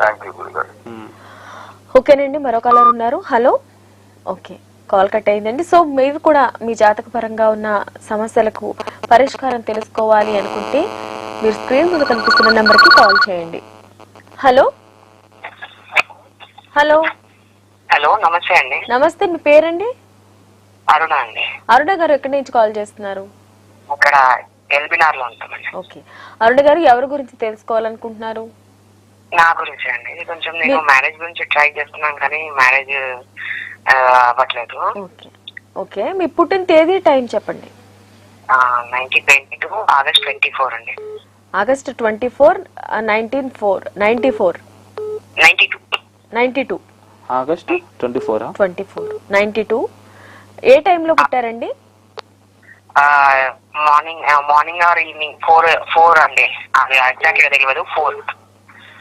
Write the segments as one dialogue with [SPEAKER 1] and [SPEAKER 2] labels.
[SPEAKER 1] Thank you గురుగారు
[SPEAKER 2] ఉమ్.
[SPEAKER 3] ఓకేనండి మరో కాలర్ ఉన్నారు. హలో ఓకే కాల్ కట్ అయిందండి. సో మీరు కూడా మీ జాతక పరంగా ఉన్న సమస్యలకు పరిష్కారం తెలుసుకోవాలి అనుకుంటే మీరు స్క్రీన్ మీద కనిపిస్తున్న నెంబర్కి కాల్ చేయండి. హలో హలో
[SPEAKER 4] హలో నమస్తే అండి.
[SPEAKER 3] నమస్తే మీ పేరండి?
[SPEAKER 4] అరుణ అండి.
[SPEAKER 3] అరుణ గారు ఎక్కడి నుంచి కాల్ చేస్తున్నారు?
[SPEAKER 4] ఇక్కడ ఎల్బినార్లో ఉంటామండి.
[SPEAKER 3] ఓకే అరుణ గారు ఎవరి గురించి తెలుసుకోవాలనుకుంటున్నారు?
[SPEAKER 4] నా గురించి అండి. ఇది కొంచెం నేను మ్యారేజ్ గురించి ట్రై చేస్తున్నాను కానీ మ్యారేజ్ అవ్వట్లేదు.
[SPEAKER 3] ఓకే. మీ పుట్టిన తేదీ టైం చెప్పండి.
[SPEAKER 4] Nineteen twenty two August twenty four అండి.
[SPEAKER 3] August twenty four nineteen four ninety four.
[SPEAKER 4] Ninety two.
[SPEAKER 3] Ninety two.
[SPEAKER 2] August twenty ఫోరా?
[SPEAKER 3] Twenty four. Ninety two. ఏ టైంలో పుట్టారండి?
[SPEAKER 4] Morning morning or evening four four అండి. అది ఎగ్జాక్ట్గా తెలియదు. Four.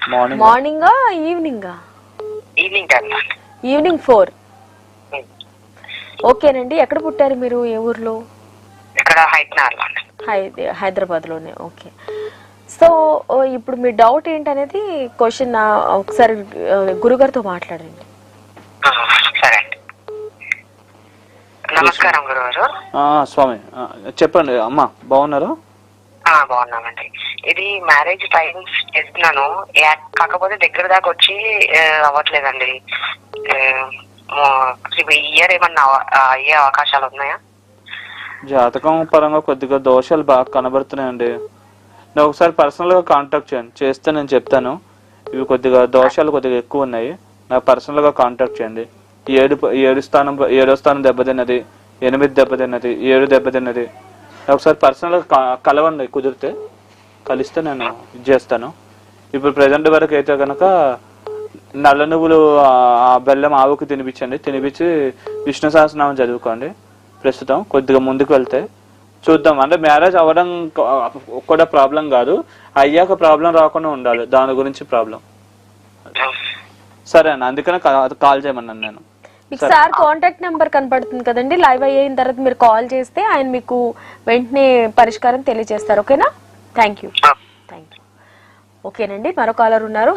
[SPEAKER 2] Morning
[SPEAKER 3] మార్నింగా ఈవినింగా
[SPEAKER 4] evening time
[SPEAKER 3] evening four ఓకేనండి ఎక్కడ పుట్టారు మీరు ఏ ఊర్లో?
[SPEAKER 4] ఇక్కడ హైట్నార్లో అండి
[SPEAKER 3] హై హైదరాబాద్లోనే ఓకే. సో ఓ, ఇప్పుడు మీ డౌట్ ఏంటనేది క్వశ్చన్ ఒకసారి గురుగారితో మాట్లాడండి.
[SPEAKER 4] సరే నమస్కారం గురుగారు
[SPEAKER 2] స్వామి చెప్పండి అమ్మా బాగున్నారు?
[SPEAKER 4] బాగున్నామండి. ఇది మ్యారేజ్ టైమ్స్ చేస్తున్నాను. కాకపోతే దగ్గర దాకా వచ్చి అవ్వట్లేదండి. ఇయర్ ఏమన్నా అయ్యే అవకాశాలు ఉన్నాయా?
[SPEAKER 2] జాతకం పరంగా కొద్దిగా దోషాలు బాగా కనబడుతున్నాయండి. నేను ఒకసారి పర్సనల్గా కాంటాక్ట్ చేయండి చేస్తే నేను చెప్తాను. ఇవి కొద్దిగా దోషాలు కొద్దిగా ఎక్కువ ఉన్నాయి. నాకు పర్సనల్గా కాంటాక్ట్ చేయండి. ఏడు ఏడు స్థానం ఏడో స్థానం దెబ్బతిన్నది ఎనిమిది దెబ్బతిన్నది ఏడు దెబ్బతిన్నది ఒకసారి పర్సనల్గా క- కలవండి కుదిరితే. కలిస్తే నేను ఇది చేస్తాను. ఇప్పుడు ప్రజెంట్ వరకు అయితే కనుక నల్ల నువ్వులు ఆ బెల్లం ఆవుకు తినిపించండి. తినిపించి విష్ణు సహస్రనామం చదువుకోండి. ప్రస్తుతం కొద్దిగా ముందుకు వెళ్తే చూద్దాం. అంటే మ్యారేజ్ అవ్వడం కూడా ప్రాబ్లం కాదు. అయ్యాక ప్రాబ్లం రాకుండా ఉండాలి. దాని గురించి ప్రాబ్లం సరే అన్న అందుకనే కాల్ చేయమన్నాను నేను.
[SPEAKER 3] మీకు సార్. కాంటాక్ట్ నెంబర్ కనపడుతుంది కదండి లైవ్ అయిన తర్వాత మీరు కాల్ చేస్తే ఆయన మీకు వెంటనే పరిష్కారం తెలియజేస్తారు ఓకేనా? థ్యాంక్ యూ థ్యాంక్ యూ ఓకేనండి మరో కాలర్ ఉన్నారు.